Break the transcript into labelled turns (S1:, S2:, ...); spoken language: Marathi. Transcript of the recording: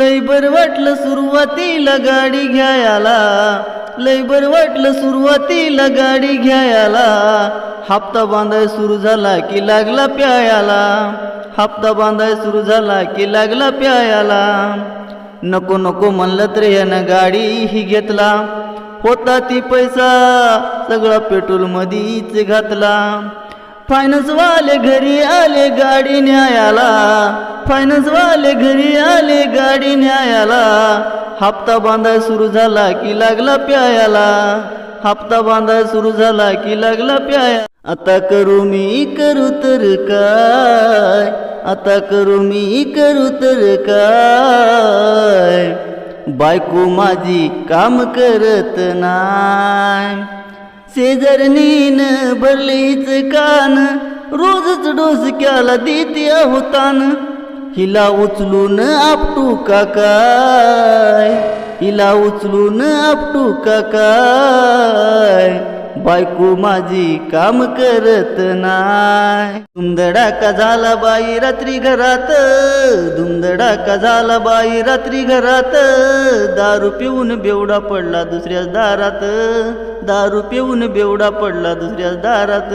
S1: लय बर वाटलं सुरुवातीला गाडी घ्यायला. लय बर वाटलं सुरुवातीला गाडी घ्यायला. हप्ता बांधाय सुरू झाला की लागला प्यायाला. हप्ता बांधाय सुरू झाला की लागला प्यायाला. नको नको म्हणलं तर यानं गाडी ही घेतला. होता ती पैसा सगळा पेट्रोल मधीच घातला. फायनान्सवाले घरी आले गाडी न्यायाला. फायनान्सवाले घरी आले गाडी न्यायाला. हप्ता बांधाय सुरू झाला की लागला प्यायाला. हप्ता बांधाय सुरू झाला की लागला प्याया. आता करू मी करू तर काय? आता करू मी करू तर काय? बायको माझी काम करत नाय शेजारणीन भरलीच कान रोजच डोसक्याला देते होतान हिला उचलून आपटू का काय? हिला उचलून आपटू का काय? बायको माझी काम करत नाय धुमधडाका झाला बाई रात्री घरात? धुमधडाका झाला बाई रात्री घरात? दारू पिऊन बेवडा पडला दुसऱ्याच दारात. दारू पिऊन बेवडा पडला दुसऱ्याच दारात.